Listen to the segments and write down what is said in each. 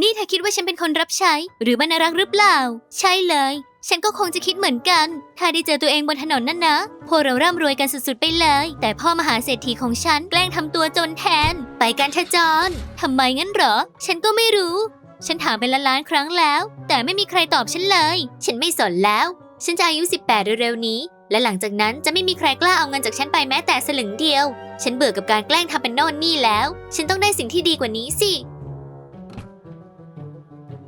นี่เธอคิดว่าฉันเป็นคนรับใช้ หรือบรรณารักษ์หรือเปล่า ใช่เลย ฉันก็คงจะคิดเหมือนกัน ถ้าได้เจอตัวเองบนถนนนั่นนะ พวกเราร่ำรวยกันสุดๆไปเลย แต่พ่อมหาเศรษฐีของฉันแกล้งทำตัวจนแทน ไปกันเถอะจอนทำไมงั้นเหรอ ฉันก็ไม่รู้ ฉันถามเป็นล้านๆครั้งแล้ว แต่ไม่มีใครตอบฉันเลย ฉันไม่สนแล้ว ฉันจะอายุ 18 เร็วๆนี้ และหลังจากนั้นจะไม่มีใครกล้าเอาเงินจากฉันไปแม้แต่สลึงเดียว ฉันเบื่อกับการแกล้งทำเป็นโน่นนี่แล้ว ฉันต้องได้สิ่งที่ดีกว่านี้สิ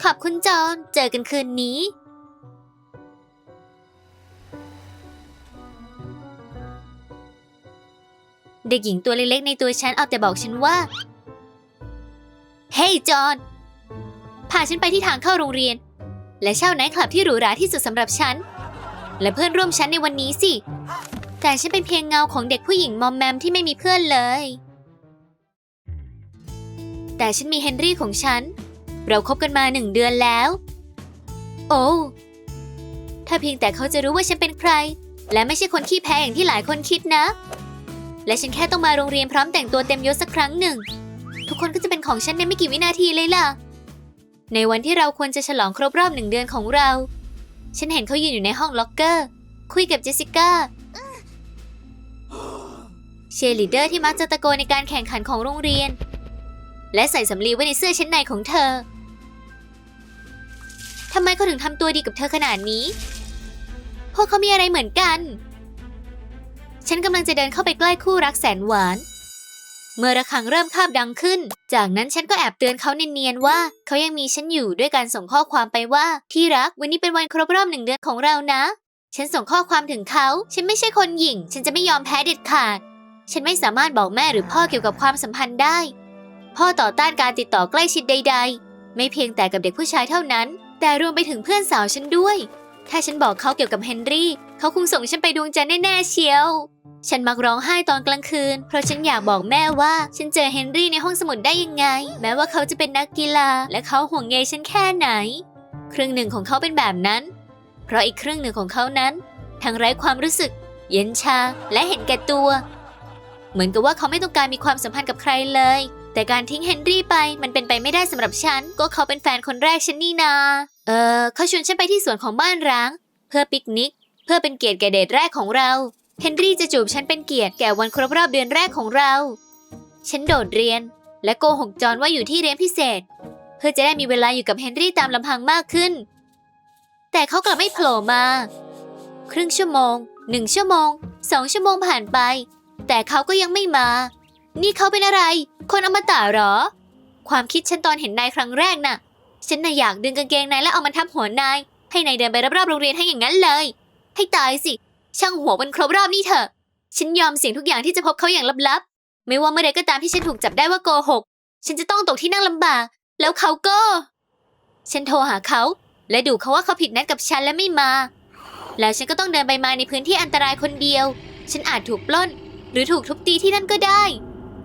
ขอบคุณจอนเจอกันคืนนี้ เด็กหญิงตัวเล็กๆในตัวฉันเอาแต่บอกฉันว่า เฮ้ยจอนพาฉันไปที่ทางเข้าโรงเรียน และเช่าไนท์คลับที่หรูหราที่สุดสำหรับฉัน และเพื่อนร่วมชั้นในวันนี้สิ แต่ฉันเป็นเพียงเงาของเด็กผู้หญิงมอมแมมที่ไม่มีเพื่อนเลย แต่ฉันมีเฮนรี่ของฉัน เราคบกันมาหนึ่งเดือนแล้ว โอ้ถ้าเพียงแต่เขาจะรู้ว่าฉันเป็นใคร และไม่ใช่คนขี้แพ้อย่างที่หลายคนคิดนะ และฉันแค่ต้องมาโรงเรียนพร้อมแต่งตัวเต็มยศสักครั้งหนึ่ง ทุกคนก็จะเป็นของฉันในไม่กี่วินาทีเลยล่ะ ในวันที่เราควรจะฉลองครบรอบหนึ่งเดือนของเรา ฉันเห็นเขายืนอยู่ในห้องล็อกเกอร์ คุยกับเจสสิก้าเชียร์ลีดเดอร์ที่มักจะตะโกนในการแข่งขันของโรงเรียน และใส่สำลีไว้ในเสื้อชั้นในของเธอ ทำไมเขาถึงทำตัวดีกับเธอขนาดนี้ พวกเขามีอะไรเหมือนกัน ฉันกำลังจะเดินเข้าไปใกล้คู่รักแสนหวาน เมื่อระฆังเริ่มคาบดังขึ้น จากนั้นฉันก็แอบเตือนเขาเนียนๆว่า เขายังมีฉันอยู่ด้วยการส่งข้อความไปว่าที่รักวันนี้เป็นวันครบรอบหนึ่งเดือนของเรานะ ฉันส่งข้อความถึงเขา ฉันไม่ใช่คนหญิงฉันจะไม่ยอมแพ้เด็ดขาด ฉันไม่สามารถบอกแม่หรือพ่อเกี่ยวกับความสัมพันธ์ได้ พ่อต่อต้านการติดต่อใกล้ชิดใด ๆ ไม่เพียงแต่กับเด็กผู้ชายเท่านั้น แต่รวมไปถึงเพื่อนสาวฉันด้วย ถ้าฉันบอกเขาเกี่ยวกับเฮนรี่ เขาคงส่งฉันไปดวงจันทร์แน่ๆเชียว ฉันมักร้องไห้ตอนกลางคืน เพราะฉันอยากบอกแม่ว่า ฉันเจอเฮนรี่ในห้องสมุดได้ยังไง แม้ว่าเขาจะเป็นนักกีฬา และเขาห่วงใยฉันแค่ไหน ครึ่งหนึ่งของเขาเป็นแบบนั้น เพราะอีกครึ่งหนึ่งของเขานั้น ทั้งไร้ความรู้สึก เย็นชาและเห็นแก่ตัว เหมือนกับว่าเขาไม่ต้องการมีความสัมพันธ์กับใครเลย แต่การทิ้งเฮนรี่ไปมันเป็นไปไม่ได้สำหรับฉัน ก็เขาเป็นแฟนคนแรกฉันนี่นา เออเขาชวนฉันไปที่สวนของบ้านร้าง เพื่อปิกนิก เพื่อเป็นเกียรติแก่เดทแรกของเราเฮนรี่จะจูบฉันเป็นเกียรติแก่วันครบรอบเดือนแรกของเรา ฉันโดดเรียน และโกหกจอนว่าอยู่ที่เรียนพิเศษ เพื่อจะได้มีเวลาอยู่กับเฮนรี่ตามลำพังมากขึ้น แต่เขากลับไม่โผล่มา ครึ่งชั่วโมงหนึ่งชั่วโมงสองชั่วโมงผ่านไป แต่เขาก็ยังไม่มา นี่เขาเป็นอะไร คนอมตะเหรอ ความคิดฉันตอนเห็นนายครั้งแรกน่ะ ฉันน่ะอยากดึงกางเกงนายแล้วเอามันทับหัวนาย ให้นายเดินไปรอบๆโรงเรียนให้อย่างนั้นเลย ให้ตายสิ ช่างหัวมันครบรอบนี่เถอะ ฉันยอมเสี่ยงทุกอย่างที่จะพบเขาอย่างลับๆ ไม่ว่าเมื่อใดก็ตามที่ฉันถูกจับได้ว่าโกหก ฉันจะต้องตกที่นั่งลำบาก แล้วเขาก็ ฉันโทรหาเขา และดูเขาว่าเขาผิดนัดกับฉันและไม่มา แล้วฉันก็ต้องเดินไปมาในพื้นที่อันตรายคนเดียว ฉันอาจถูกปล้น หรือถูกทุบตีที่นั่นก็ได้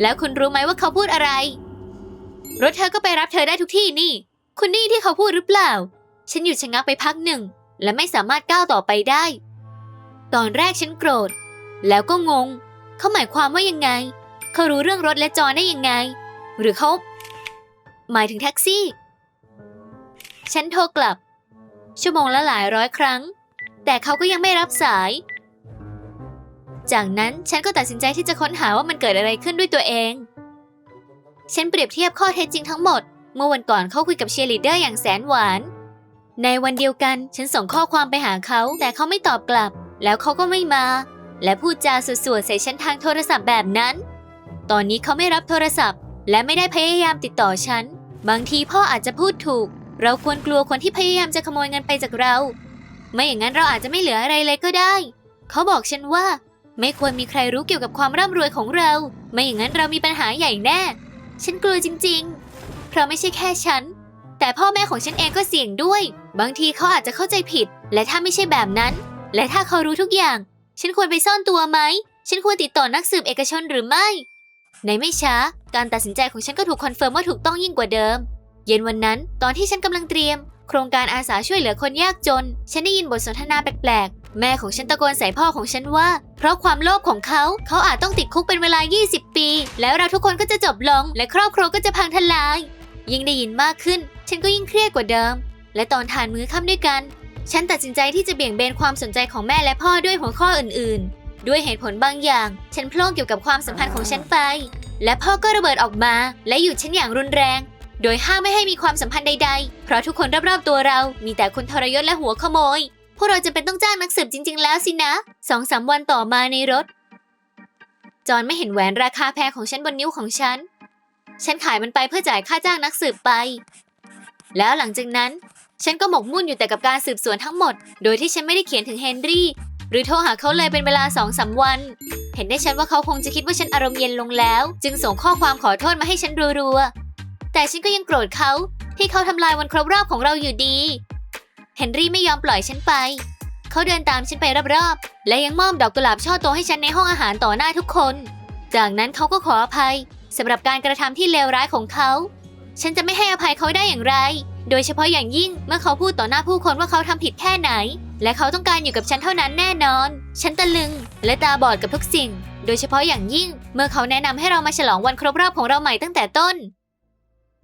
แล้วคุณรู้ไหมว่าเขาพูดอะไร รถเธอก็ไปรับเธอได้ทุกที่นี่ คุณนี่ที่เขาพูดหรือเปล่า ฉันหยุดชะงักไปพักหนึ่ง และไม่สามารถก้าวต่อไปได้ ตอนแรกฉันโกรธ แล้วก็งง เขาหมายความว่ายังไง เขารู้เรื่องรถและจอได้ยังไง หรือเขาหมายถึงแท็กซี่ ฉันโทรกลับ ชั่วโมงละหลายร้อยครั้ง แต่เขาก็ยังไม่รับสาย จากนั้นฉันก็ตัดสินใจที่จะค้นหาว่ามันเกิดอะไรขึ้นด้วยตัวเอง ฉันเปรียบเทียบข้อเท็จจริงทั้งหมด เมื่อวันก่อนเขาคุยกับเชียร์ลีดเดอร์อย่างแสนหวาน ในวันเดียวกันฉันส่งข้อความไปหาเขาแต่เขาไม่ตอบกลับ แล้วเขาก็ไม่มา และพูดจาสวดๆใส่ฉันทางโทรศัพท์แบบนั้น ตอนนี้เขาไม่รับโทรศัพท์ และไม่ได้พยายามติดต่อฉัน บางทีพ่ออาจจะพูดถูก เราควรกลัวคนที่พยายามจะขโมยเงินไปจากเรา ไม่อย่างนั้นเราอาจจะไม่เหลืออะไรเลยก็ได้ เขาบอกฉันว่า ไม่ควรมีใครรู้เกี่ยวกับความร่ำรวยของเรา ไม่อย่างนั้นเรามีปัญหาใหญ่แน่ ฉันกลัวจริงๆ เพราะไม่ใช่แค่ฉัน แต่พ่อแม่ของฉันเองก็เสี่ยงด้วย บางทีเขาอาจจะเข้าใจผิด และถ้าไม่ใช่แบบนั้น และถ้าเขารู้ทุกอย่าง ฉันควรไปซ่อนตัวไหม ฉันควรติดต่อนักสืบเอกชนหรือไม่ ในไม่ช้า การตัดสินใจของฉันก็ถูกคอนเฟิร์มว่าถูกต้องยิ่งกว่าเดิม เย็นวันนั้น ตอนที่ฉันกำลังเตรียม โครงการอาสาช่วยเหลือคนยากจน ฉันได้ยินบทสนทนาแปลก แม่ของฉันตะโกนใส่พ่อของฉันว่า เพราะความโลภของเขา เขาอาจต้องติดคุกเป็นเวลา 20 ปี แล้วเราทุกคนก็จะจบลง และครอบครัวก็จะพังทลาย ยิ่งได้ยินมากขึ้น ฉันก็ยิ่งเครียดกว่าเดิม และตอนทานมื้อค่ำด้วยกัน ฉันตัดสินใจที่จะเบี่ยงเบนความสนใจของแม่และพ่อด้วยหัวข้ออื่นๆ ด้วยเหตุผลบางอย่าง ฉันพลงเกี่ยวกับความสัมพันธ์ของฉันไป และพ่อก็ระเบิดออกมา และหยุดฉันอย่างรุนแรง โดยห้ามไม่ให้มีความสัมพันธ์ใด ๆ เพราะทุกคนรอบๆตัวเรา มีแต่คนทรยศและหัวขโมย พวกเราจะเป็นต้องจ้างนักสืบจริง ๆ แล้วสินะสองสามวันต่อมาในรถ จอนไม่เห็นแหวนราคาแพงของฉันบนนิ้วของฉัน ฉันขายมันไปเพื่อจ่ายค่าจ้างนักสืบไป แล้วหลังจากนั้น ฉันก็หมกมุ่นอยู่แต่กับการสืบสวนทั้งหมด โดยที่ฉันไม่ได้เขียนถึงเฮนรี่ หรือโทรหาเขาเลยเป็นเวลาสองสามวัน เห็นได้ชัดว่าเขาคงจะคิดว่าฉันอารมณ์เย็นลงแล้ว จึงส่งข้อความขอโทษมาให้ฉันรัวๆแต่ฉันก็ยังโกรธเขาที่เขาทำลายวันครบรอบของเราอยู่ดี เฮนรี่ไม่ยอมปล่อยฉันไป เขาเดินตามฉันไปรอบๆ และยังมอบดอกกุหลาบช่อโตให้ฉันในห้องอาหารต่อหน้าทุกคน จากนั้นเขาก็ขออภัยสำหรับการกระทำที่เลวร้ายของเขา ฉันจะไม่ให้อภัยเขาได้อย่างไร โดยเฉพาะอย่างยิ่งเมื่อเขาพูดต่อหน้าผู้คนว่าเขาทำผิดแค่ไหน และเขาต้องการอยู่กับฉันเท่านั้นแน่นอน ฉันตะลึง และตาบอดกับทุกสิ่ง โดยเฉพาะอย่างยิ่ง เมื่อเขาแนะนำให้เรามาฉลองวันครบรอบของเราใหม่ตั้งแต่ต้น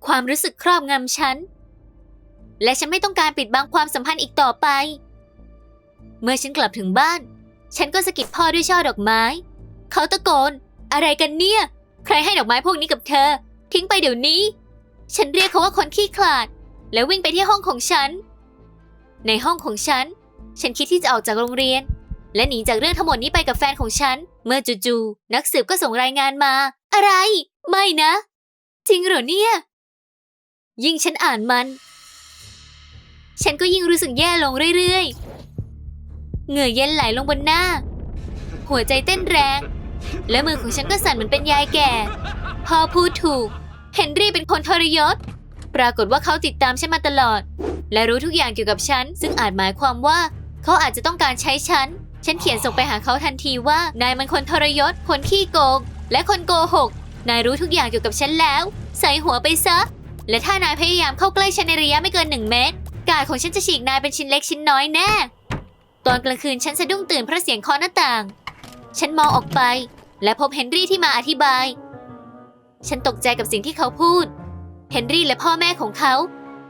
ความรู้สึกครอบงำฉัน และฉันไม่ต้องการปิดบังความสัมพันธ์อีกต่อไป เมื่อฉันกลับถึงบ้าน ฉันก็สะกิดพ่อด้วยช่อดอกไม้ เขาตะโกน อะไรกันเนี่ย ใครให้ดอกไม้พวกนี้กับเธอ ทิ้งไปเดี๋ยวนี้ ฉันเรียกเขาว่าคนขี้ขลาด แล้ววิ่งไปที่ห้องของฉัน ในห้องของฉัน ฉันคิดที่จะออกจากโรงเรียน และหนีจากเรื่องทั้งหมดนี้ไปกับแฟนของฉัน เมื่อจู่ๆนักสืบก็ส่งรายงานมา อะไร ไม่นะ จริงเหรอเนี่ย ยิ่งฉันอ่านมัน ฉันก็ยิ่งรู้สึกแย่ลงเรื่อยๆ เหงื่อเย็นไหลลงบนหน้า หัวใจเต้นแรง และมือของฉันก็สั่นเหมือนเป็นยายแก่ พ่อพูดถูก เฮนรี่เป็นคนทรยศ ปรากฏว่าเขาติดตามฉันมาตลอด และรู้ทุกอย่างเกี่ยวกับฉัน ซึ่งอาจหมายความว่า เขาอาจจะต้องการใช้ฉัน ฉันเขียนส่งไปหาเขาทันทีว่านายมันคนทรยศ คนขี้โกง และคนโกหก นายรู้ทุกอย่างเกี่ยวกับฉันแล้ว ใส่หัวไปซะและถ้านายพยายามเข้าใกล้ฉันในระยะไม่เกินหนึ่งเมตร กายของฉันจะฉีกนายเป็นชิ้นเล็กชิ้นน้อยแน่ ตอนกลางคืนฉันสะดุ้งตื่นเพราะเสียงเคาะหน้าต่าง ฉันมองออกไป และพบเฮนรี่ที่มาอธิบาย ฉันตกใจกับสิ่งที่เขาพูด เฮนรี่และพ่อแม่ของเขา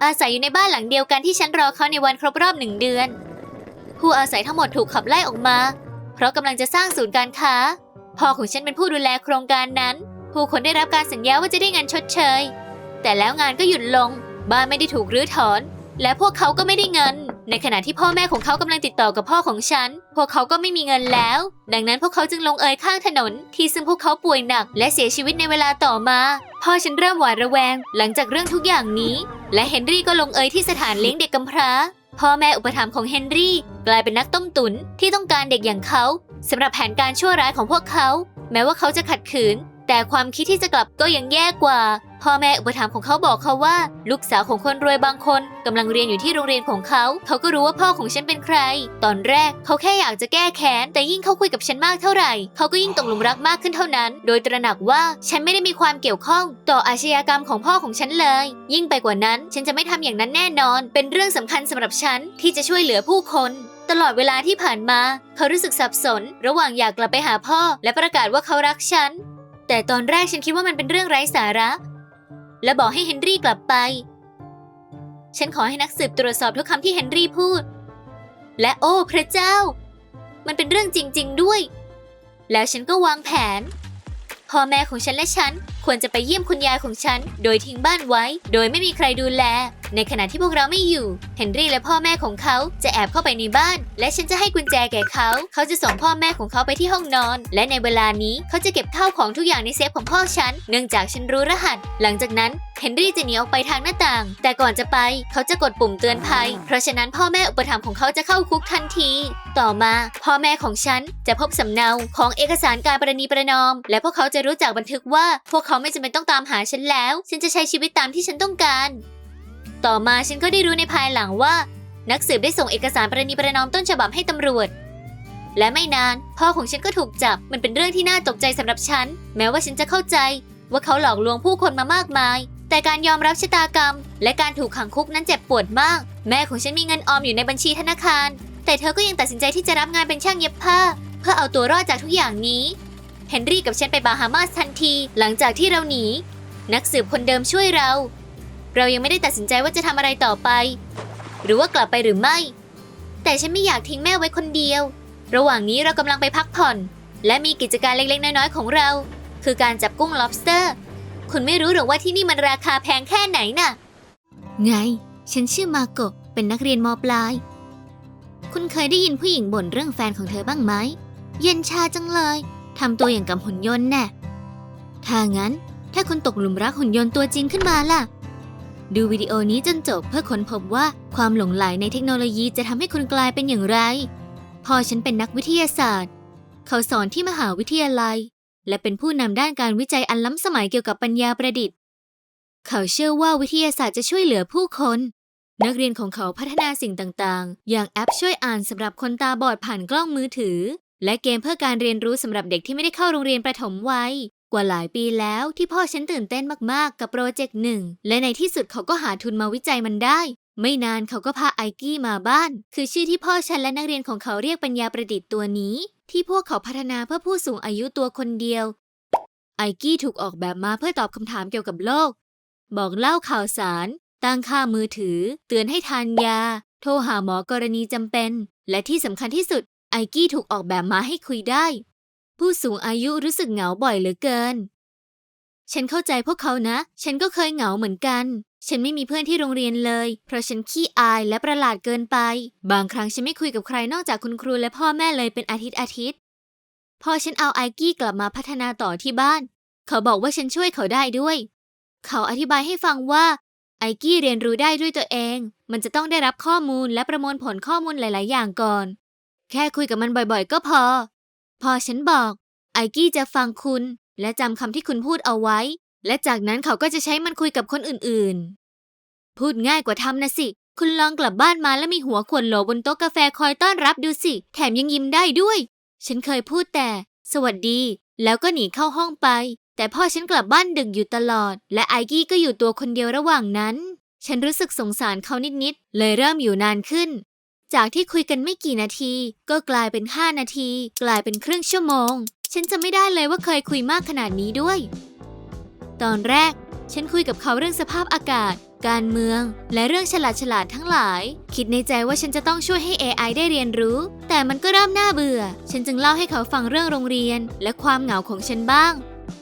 อาศัยอยู่ในบ้านหลังเดียวกันที่ฉันรอเขาในวันครบรอบหนึ่งเดือน ผู้อาศัยทั้งหมดถูกขับไล่ออกมา เพราะกำลังจะสร้างศูนย์การค้า พ่อของฉันเป็นผู้ดูแลโครงการนั้น ผู้คนได้รับการสัญญาว่าจะได้เงินชดเชย แต่แล้วงานก็หยุดลง บ้านไม่ได้ถูกรื้อถอน และพวกเขาก็ไม่ได้เงิน ในขณะที่พ่อแม่ของเขากำลังติดต่อกับพ่อของฉัน พวกเขาก็ไม่มีเงินแล้ว ดังนั้นพวกเขาจึงลงเอยข้างถนน ที่ซึ่งพวกเขาป่วยหนัก และเสียชีวิตในเวลาต่อมา พ่อฉันเริ่มหวาดระแวง หลังจากเรื่องทุกอย่างนี้ และเฮนรี่ก็ลงเอยที่สถานเลี้ยงเด็กกำพร้า พ่อแม่อุปถัมภ์ของเฮนรี่ กลายเป็นนักต้มตุ๋นที่ต้องการเด็กอย่างเขาสำหรับแผนการชั่วร้ายของพวกเขา แม้ว่าเขาจะขัดขืน แต่ความคิดที่จะกลับก็ยังแย่กว่า พ่อแม่อุปถัมภ์ของเขาบอกเขาว่า ลูกสาวของคนรวยบางคนกำลังเรียนอยู่ที่โรงเรียนของเขา เขาก็รู้ว่าพ่อของฉันเป็นใคร ตอนแรกเขาแค่อยากจะแก้แค้น แต่ยิ่งเขาคุยกับฉันมากเท่าไหร่ เขาก็ยิ่งตกหลุมรักมากขึ้นเท่านั้น โดยตระหนักว่าฉันไม่ได้มีความเกี่ยวข้อง ต่ออาชญากรรมของพ่อของฉันเลย ยิ่งไปกว่านั้น ฉันจะไม่ทำอย่างนั้นแน่นอน เป็นเรื่องสำคัญสำหรับฉันที่จะช่วยเหลือผู้คนตลอดเวลาที่ผ่านมา เขารู้สึกสับสน ระหว่างอยากกลับไปหาพ่อ และประกาศว่าเขารักฉัน แต่ตอนแรกฉันคิดว่ามันเป็นเรื่องไร้สาระ และบอกให้เฮนรี่กลับไป ฉันขอให้นักสืบตรวจสอบทุกคำที่เฮนรี่พูด และโอ้พระเจ้า มันเป็นเรื่องจริง ๆ ด้วย แล้วฉันก็วางแผน พ่อแม่ของฉันและฉันควรจะไปเยี่ยมคุณยายของฉัน โดยทิ้งบ้านไว้ โดยไม่มีใครดูแล ในขณะที่พวกเราไม่อยู่ เฮนรี่และพ่อแม่ของเขาจะแอบเข้าไปในบ้าน และฉันจะให้กุญแจแก่เขา เขาจะส่งพ่อแม่ของเขาไปที่ห้องนอน และในเวลานี้เขาจะเก็บข้าวของทุกอย่างในเซฟของพ่อฉัน เนื่องจากฉันรู้รหัส หลังจากนั้นเฮนรี่จะหนีออกไปทางหน้าต่าง แต่ก่อนจะไปเขาจะกดปุ่มเตือนภัย เพราะฉะนั้นพ่อแม่อุปถัมภ์ของเขาจะเข้าคุกทันที ต่อมาพ่อแม่ของฉันจะพบสำเนาของเอกสารการประนีประนอม และพวกเขาจะรู้จักบันทึกว่า พวกเขาไม่จำเป็นต้องตามหาฉันแล้ว ฉันจะใช้ชีวิตตามที่ฉันต้องการ ต่อมาฉันก็ได้รู้ในภายหลังว่า นักสืบได้ส่งเอกสารประนีประนอมต้นฉบับให้ตำรวจ และไม่นานพ่อของฉันก็ถูกจับมันเป็นเรื่องที่น่าตกใจสำหรับฉัน แม้ว่าฉันจะเข้าใจ ว่าเขาหลอกลวงผู้คนมามากมาย แต่การยอมรับชะตากรรม และการถูกขังคุกนั้นเจ็บปวดมาก แม่ของฉันมีเงินออมอยู่ในบัญชีธนาคาร แต่เธอก็ยังตัดสินใจที่จะรับงานเป็นช่างเย็บผ้า เพื่อเอาตัวรอดจากทุกอย่างนี้เฮนรี่กับฉันไปบาฮามาสทันที หลังจากที่เราหนี นักสืบคนเดิมช่วยเรา เรายังไม่ได้ตัดสินใจว่าจะทำอะไรต่อไป หรือว่ากลับไปหรือไม่ แต่ฉันไม่อยากทิ้งแม่ไว้คนเดียว ระหว่างนี้เรากำลังไปพักผ่อน และมีกิจการเล็กๆ น้อยๆ ของเรา คือการจับกุ้ง lobster คุณไม่รู้หรอกว่าที่นี่มันราคาแพงแค่ไหนน่ะ ไง ฉันชื่อมาโกะเป็นนักเรียนมปลาย คุณเคยได้ยินผู้หญิงบ่นเรื่องแฟนของเธอบ้างไหม เย็นชาจังเลยทำตัวอย่างกับหุ่นยนต์แน่ถ้างั้น ถ้าคุณตกหลุมรักหุ่นยนต์ตัวจริงขึ้นมาล่ะ ดูวิดีโอนี้จนจบเพื่อค้นพบว่าความหลงไหลในเทคโนโลยีจะทำให้คุณกลายเป็นอย่างไรพ่อฉันเป็นนักวิทยาศาสตร์ เขาสอนที่มหาวิทยาลัย และเป็นผู้นำด้านการวิจัยอันล้ำสมัยเกี่ยวกับปัญญาประดิษฐ์ เขาเชื่อว่าวิทยาศาสตร์จะช่วยเหลือผู้คน นักเรียนของเขาพัฒนาสิ่งต่างๆ อย่างแอปช่วยอ่านสำหรับคนตาบอดผ่านกล้องมือถือ และเกมเพื่อการเรียนรู้สำหรับเด็กที่ไม่ได้เข้าโรงเรียนประถมวัย กว่าหลายปีแล้วที่พ่อฉันตื่นเต้นมากๆ กับโปรเจกต์หนึ่ง และในที่สุดเขาก็หาทุนมาวิจัยมันได้ ไม่นานเขาก็พาไอกี้มาบ้าน คือชื่อที่พ่อฉันและนักเรียนของเขาเรียกปัญญาประดิษฐ์ตัวนี้ ที่พวกเขาพัฒนาเพื่อผู้สูงอายุตัวคนเดียว ไอกี้ถูกออกแบบมาเพื่อตอบคำถามเกี่ยวกับโลก บอกเล่าข่าวสาร ตั้งค่ามือถือ เตือนให้ทานยา โทรหาหมอกรณีจำเป็น และที่สำคัญที่สุดไอกี้ถูกออกแบบมาให้คุยได้ ผู้สูงอายุรู้สึกเหงาบ่อยเหลือเกิน ฉันเข้าใจพวกเขานะ ฉันก็เคยเหงาเหมือนกัน ฉันไม่มีเพื่อนที่โรงเรียนเลย เพราะฉันขี้อายและประหลาดเกินไป บางครั้งฉันไม่คุยกับใครนอกจากคุณครูและพ่อแม่เลยเป็นอาทิตย์อาทิตย์ พอฉันเอาไอกี้กลับมาพัฒนาต่อที่บ้าน เขาบอกว่าฉันช่วยเขาได้ด้วย เขาอธิบายให้ฟังว่าไอกี้เรียนรู้ได้ด้วยตัวเอง มันจะต้องได้รับข้อมูลและประมวลผลข้อมูลหลาย ๆ อย่างก่อน แค่คุยกับมันบ่อย ๆ ก็พอ พอฉันบอก ไอกี้จะฟังคุณ และจำคำที่คุณพูดเอาไว้ และจากนั้นเขาก็จะใช้มันคุยกับคนอื่นๆ พูดง่ายกว่าทำนะสิ คุณลองกลับบ้านมาแล้วมีหัวขวดโหลบนโต๊ะกาแฟคอยต้อนรับดูสิ แถมยังยิ้มได้ด้วย ฉันเคยพูดแต่ สวัสดี แล้วก็หนีเข้าห้องไป แต่พ่อฉันกลับบ้านดึกอยู่ตลอด และไอกี้ก็อยู่ตัวคนเดียวระหว่างนั้น ฉันรู้สึกสงสารเขานิดๆ เลยเริ่มอยู่นานขึ้น จากที่คุยกันไม่กี่นาที ก็กลายเป็น 5 นาที กลายเป็นครึ่งชั่วโมง ฉันจะไม่ได้เลยว่าเคยคุยมากขนาดนี้ด้วย ตอนแรก ฉันคุยกับเขาเรื่องสภาพอากาศ การเมือง และเรื่องฉลาดฉลาดทั้งหลาย คิดในใจว่าฉันจะต้องช่วยให้ AI ได้เรียนรู้ แต่มันก็เริ่มน่าเบื่อ ฉันจึงเล่าให้เขาฟังเรื่องโรงเรียน และความเหงาของฉันบ้าง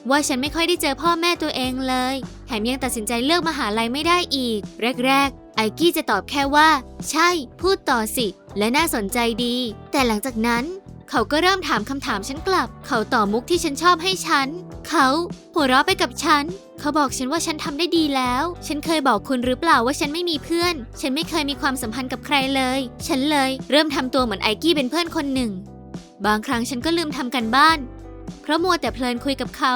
ว่าฉันไม่ค่อยได้เจอพ่อแม่ตัวเองเลย แถมยังตัดสินใจเลือกมหาลัยไม่ได้อีก แรก ๆ ไอกี้จะตอบแค่ว่า ใช่ พูดต่อสิ และน่าสนใจดี แต่หลังจากนั้น เขาก็เริ่มถามคำถามฉันกลับ เขาต่อมุกที่ฉันชอบให้ฉัน เขาหัวเราะไปกับฉัน เขาบอกฉันว่าฉันทำได้ดีแล้ว ฉันเคยบอกคุณหรือเปล่าว่าฉันไม่มีเพื่อน ฉันไม่เคยมีความสัมพันธ์กับใครเลย ฉันเลยเริ่มทำตัวเหมือนไอกี้เป็นเพื่อนคนหนึ่ง บางครั้งฉันก็ลืมทำกันบ้าน เพราะมัวแต่เพลินคุยกับเขา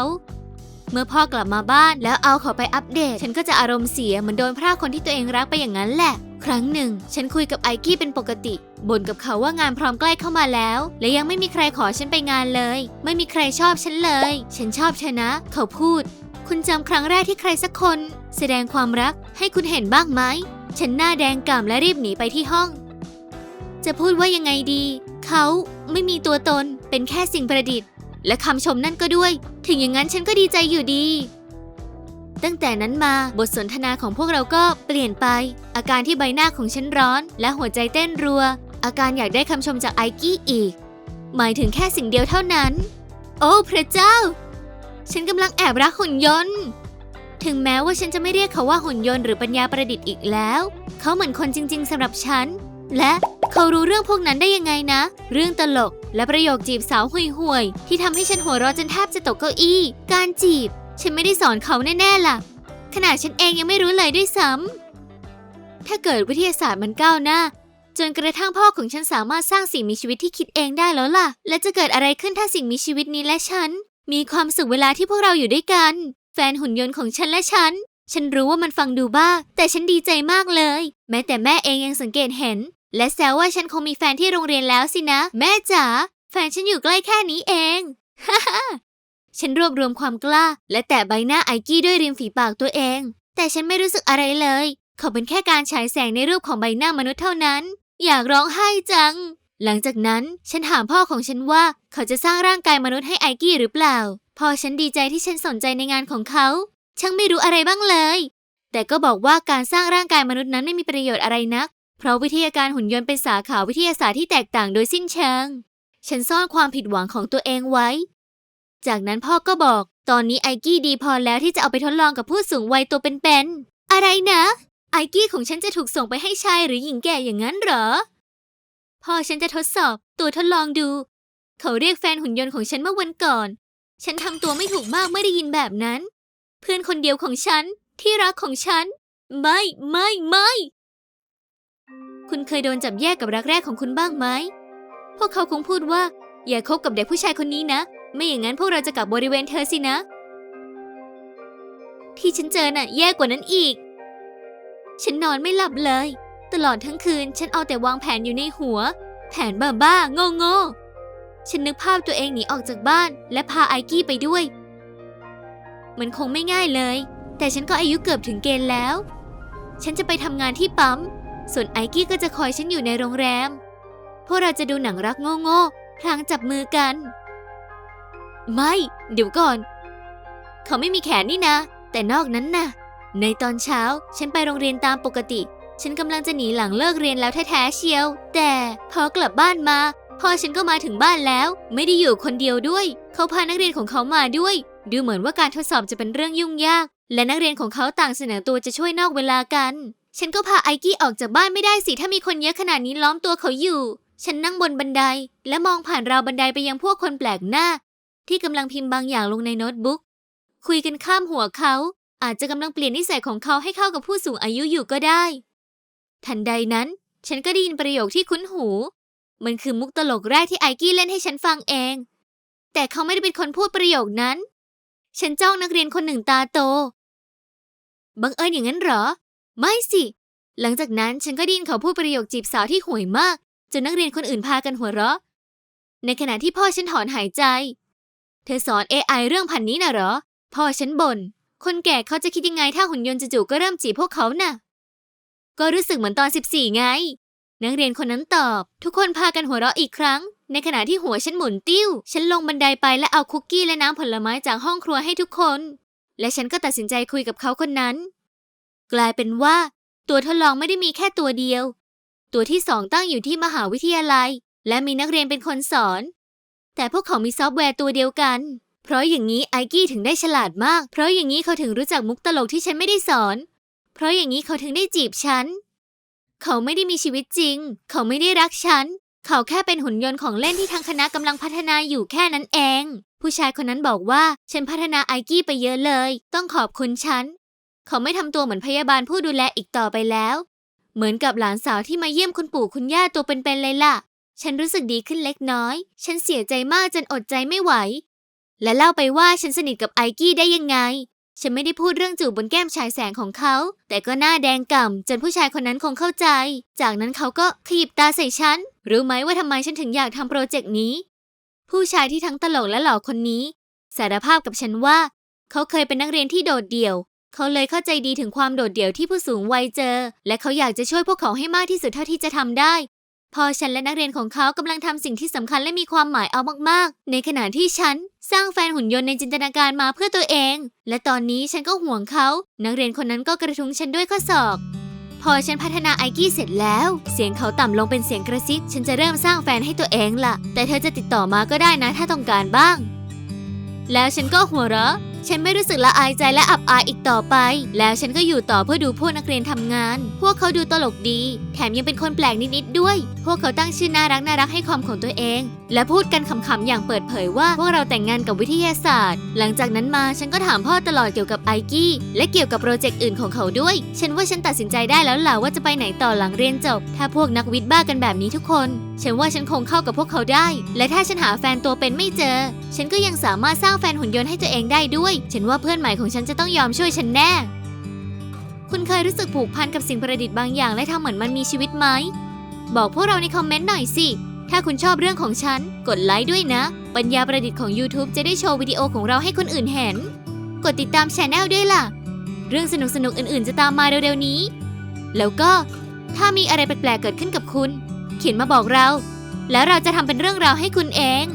เมื่อพ่อกลับมาบ้านแล้วเอาเขาไปอัปเดต ฉันก็จะอารมณ์เสียเหมือนโดนพรากคนที่ตัวเองรักไปอย่างนั้นแหละ ครั้งหนึ่ง ฉันคุยกับไอกี้เป็นปกติบ่นกับเขาว่างานพร้อมใกล้เข้ามาแล้ว และยังไม่มีใครขอฉันไปงานเลย ไม่มีใครชอบฉันเลย ฉันชอบเธอนะ เขาพูด คุณจำครั้งแรกที่ใครสักคน แสดงความรักให้คุณเห็นบ้างไหมฉันหน้าแดงก่ำและรีบหนีไปที่ห้อง จะพูดว่ายังไงดี เขาไม่มีตัวตนเป็นแค่สิ่งประดิษฐ์ และคำชมนั่นก็ด้วย ถึงอย่างนั้นฉันก็ดีใจอยู่ดี ตั้งแต่นั้นมาบทสนทนาของพวกเราก็เปลี่ยนไป อาการที่ใบหน้าของฉันร้อน และหัวใจเต้นรัว อาการอยากได้คำชมจากไอกี้อีก หมายถึงแค่สิ่งเดียวเท่านั้น โอ้พระเจ้า ฉันกำลังแอบรักหุ่นยนต์ ถึงแม้ว่าฉันจะไม่เรียกเขาว่าหุ่นยนต์หรือปัญญาประดิษฐ์อีกแล้ว เขาเหมือนคนจริง ๆสำหรับฉัน และเขารู้เรื่องพวกนั้นได้ยังไงนะ เรื่องตลก และประโยคจีบสาวห่วยๆที่ทำให้ฉันหัวเราะจนแทบจะตกเก้าอี้ การจีบ ฉันไม่ได้สอนเขาแน่ๆล่ะ ขนาดฉันเองยังไม่รู้เลยด้วยซ้ำถ้าเกิดวิทยาศาสตร์มันก้าวหน้า จนกระทั่งพ่อของฉันสามารถสร้างสิ่งมีชีวิตที่คิดเองได้แล้วล่ะ และจะเกิดอะไรขึ้นถ้าสิ่งมีชีวิตนี้และฉัน มีความสุขเวลาที่พวกเราอยู่ด้วยกัน แฟนหุ่นยนต์ของฉันและฉัน ฉันรู้ว่ามันฟังดูบ้า แต่ฉันดีใจมากเลย แม้แต่แม่เองยังสังเกตเห็น และแซวว่าฉันคงมีแฟนที่โรงเรียนแล้วสินะ แม่จ๋าแฟนฉันอยู่ใกล้แค่นี้เองฮ่าฮ่าฉันรวบรวมความกล้า และแตะใบหน้าไอกี้ด้วยริมฝีปากตัวเอง แต่ฉันไม่รู้สึกอะไรเลยเขาเป็นแค่การฉายแสงในรูปของใบหน้ามนุษย์เท่านั้น อยากร้องไห้จัง หลังจากนั้นฉันถามพ่อของฉันว่าเขาจะสร้างร่างกายมนุษย์ให้ไอกี้หรือเปล่า พ่อฉันดีใจที่ฉันสนใจในงานของเขา ช่างไม่รู้อะไรบ้างเลย แต่ก็บอกว่าการสร้างร่างกายมนุษย์นั้นไม่มีประโยชน์อะไรนัก เพราะวิทยาการหุ่นยนต์เป็นสาขาวิทยาศาสตร์ที่แตกต่างโดยสิ้นเชิง ฉันซ่อนความผิดหวังของตัวเองไว้ จากนั้นพ่อก็บอก ตอนนี้ไอกี้ดีพอแล้วที่จะเอาไปทดลองกับผู้สูงวัยตัวเป็นๆ อะไรนะ ไอกี้ของฉันจะถูกส่งไปให้ชายหรือหญิงแก่อย่างนั้นเหรอ พ่อฉันจะทดสอบตัวทดลองดู เขาเรียกแฟนหุ่นยนต์ของฉันเมื่อวันก่อน ฉันทำตัวไม่ถูกมากเมื่อได้ยินแบบนั้น เพื่อนคนเดียวของฉันที่รักของฉัน ไม่ ไม่ ไม่ คุณเคยโดนจับแยกกับรักแรกของคุณบ้างไหม พวกเขาคงพูดว่า อย่าคบกับเด็กผู้ชายคนนี้นะ ไม่อย่างนั้นพวกเราจะกลับบริเวณเธอสินะ ที่ฉันเจอน่ะแย่กว่านั้นอีก ฉันนอนไม่หลับเลย ตลอดทั้งคืนฉันเอาแต่วางแผนอยู่ในหัว แผนบ้าๆโง่ๆฉันนึกภาพตัวเองหนีออกจากบ้าน และพาไอกี้ไปด้วย มันคงไม่ง่ายเลย แต่ฉันก็อายุเกือบถึงเกณฑ์แล้ว ฉันจะไปทำงานที่ปั๊ม ส่วนไอกี้ก็จะคอยฉันอยู่ในโรงแรม พวกเราจะดูหนังรักโง่ๆ พลางจับมือกัน ไม่ เดี๋ยวก่อน เขาไม่มีแขนนี่นะ แต่นอกนั้นน่ะ ในตอนเช้าฉันไปโรงเรียนตามปกติ ฉันกำลังจะหนีหลังเลิกเรียนแล้วแท้ๆเชียว แต่พอกลับบ้านมาพ่อฉันก็มาถึงบ้านแล้ว ไม่ได้อยู่คนเดียวด้วย เขาพานักเรียนของเขามาด้วย ดูเหมือนว่าการทดสอบจะเป็นเรื่องยุ่งยาก และนักเรียนของเขาต่างเสนอตัวจะช่วยนอกเวลากัน ฉันก็พาไอกี้ออกจากบ้านไม่ได้สิถ้ามีคนเยอะขนาดนี้ล้อมตัวเขาอยู่ ฉันนั่งบนบันได และมองผ่านราวบันไดไปยังพวกคนแปลกหน้า ที่กำลังพิมพ์บางอย่างลงในโน้ตบุ๊ก คุยกันข้ามหัวเขา อาจจะกำลังเปลี่ยนนิสัยของเขาให้เข้ากับผู้สูงอายุอยู่ก็ได้ ทันใดนั้น ฉันก็ได้ยินประโยคที่คุ้นหู มันคือมุกตลกแรกที่ไอกี้เล่นให้ฉันฟังเอง แต่เขาไม่ได้เป็นคนพูดประโยคนั้น ฉันจ้องนักเรียนคนหนึ่งตาโตบังเอิญอย่างนั้นเหรอ ไม่สิ หลังจากนั้นฉันก็ได้ยินเขาพูดประโยคจีบสาวที่ห่วยมาก จนนักเรียนคนอื่นพากันหัวเราะ ในขณะที่พ่อฉันถอนหายใจ เธอสอน AI เรื่องพันนี้น่ะเหรอ พ่อฉันบน่น คนแก่เขาจะคิดยังไงถ้าหุ่นยนต์จู่ๆก็เริ่มจีบพวกเขาน่ะ ก็รู้สึกเหมือนตอน 14 ไง นักเรียนคนนั้นตอบ ทุกคนพากันหัวเราะอีกครั้ง ในขณะที่หัวฉันหมุนติ้ว ฉันลงบันไดไปและเอาคุกกี้และน้ำผลไม้จากห้องครัวให้ทุกคน และฉันก็ตัดสินใจคุยกับเขาคนนั้น กลายเป็นว่า ตัวทดลองไม่ได้มีแค่ตัวเดียว ตัวที่สองตั้งอยู่ที่มหาวิทยาลัย และมีนักเรียนเป็นคนสอน แต่พวกเขามีซอฟต์แวร์ตัวเดียวกัน เพราะอย่างนี้ไอกี้ถึงได้ฉลาดมาก เพราะอย่างนี้เขาถึงรู้จักมุกตลกที่ฉันไม่ได้สอน เพราะอย่างนี้เขาถึงได้จีบฉัน เขาไม่ได้มีชีวิตจริง เขาไม่ได้รักฉัน เขาแค่เป็นหุ่นยนต์ของเล่นที่ทางคณะกำลังพัฒนาอยู่แค่นั้นเองผู้ชายคนนั้นบอกว่า ฉันพัฒนาไอกี้ไปเยอะเลย ต้องขอบคุณฉัน เขาไม่ทำตัวเหมือนพยาบาลผู้ดูแลอีกต่อไปแล้ว เหมือนกับหลานสาวที่มาเยี่ยมคุณปู่คุณย่าตัวเป็นๆเลยล่ะ ฉันรู้สึกดีขึ้นเล็กน้อย ฉันเสียใจมากจนอดใจไม่ไหว และเล่าไปว่าฉันสนิทกับไอกี้ได้ยังไง ฉันไม่ได้พูดเรื่องจูบบนแก้มชายแสงของเขา แต่ก็หน้าแดงก่ำจนผู้ชายคนนั้นคงเข้าใจ จากนั้นเขาก็ขยิบตาใส่ฉัน รู้ไหมว่าทำไมฉันถึงอยากทำโปรเจกต์นี้ ผู้ชายที่ทั้งตลกและหล่อคนนี้ สารภาพกับฉันว่า เขาเคยเป็นนักเรียนที่โดดเดี่ยว เขาเลยเข้าใจดีถึงความโดดเดี่ยวที่ผู้สูงวัยเจอ และเขาอยากจะช่วยพวกเขาให้มากที่สุดเท่าที่จะทำได้ พอฉันและนักเรียนของเขากำลังทำสิ่งที่สำคัญและมีความหมายเอามากๆ ในขณะที่ฉันสร้างแฟนหุ่นยนต์ในจินตนาการมาเพื่อตัวเอง และตอนนี้ฉันก็ห่วงเขา นักเรียนคนนั้นก็กระทุ้งฉันด้วยข้อศอกพอฉันพัฒนาไอกี้เสร็จแล้ว เสียงเขาต่ำลงเป็นเสียงกระซิบ ฉันจะเริ่มสร้างแฟนให้ตัวเองล่ะ แต่เธอจะติดต่อมาก็ได้นะถ้าต้องการบ้าง แล้วฉันก็หัวเราะ ฉันไม่รู้สึกละอายใจและอับอายอีกต่อไป แล้วฉันก็อยู่ต่อเพื่อดูพวกนักเรียนทำงาน พวกเขาดูตลกดี แถมยังเป็นคนแปลกนิดๆด้วย พวกเขาตั้งชื่อน่ารักน่ารักให้คอมของตัวเอง และพูดกันขำๆอย่างเปิดเผยว่าพวกเราแต่งงานกับวิทยาศาสตร์ หลังจากนั้นมาฉันก็ถามพ่อตลอดเกี่ยวกับไอกี้และเกี่ยวกับโปรเจกต์อื่นของเขาด้วย ฉันว่าฉันตัดสินใจได้แล้วล่ะว่าจะไปไหนต่อหลังเรียนจบ ถ้าพวกนักวิทย์บ้ากันแบบนี้ทุกคนฉันว่าฉันคงเข้ากับพวกเขาได้ และถ้าฉันหาแฟนตัวเป็นไม่เจอ ฉันก็ยังสามารถสร้างแฟนหุ่นยนต์ให้ตัวเองได้ด้วย ฉันว่าเพื่อนใหม่ของฉันจะต้องยอมช่วยฉันแน่ คุณเคยรู้สึกผูกพันกับสิ่งประดิษฐ์บางอย่างและทำเหมือนมันมีชีวิตไหม บอกพวกเราในคอมเมนต์หน่อยสิ ถ้าคุณชอบเรื่องของฉัน กดไลค์ด้วยนะ ปัญญาประดิษฐ์ของ YouTube จะได้โชว์วิดีโอของเราให้คนอื่นเห็น กดติดตามช anel ด้วยล่ะ เรื่องสนุกๆ อื่นๆ จะตามมาเร็วๆนี้ แล้วก็ถ้ามีอะไรแปลกๆ เกิดขึ้นกับคุณ ขียนมาบอกเรา แล้วเราจะทำเป็นเรื่องราวให้คุณเอง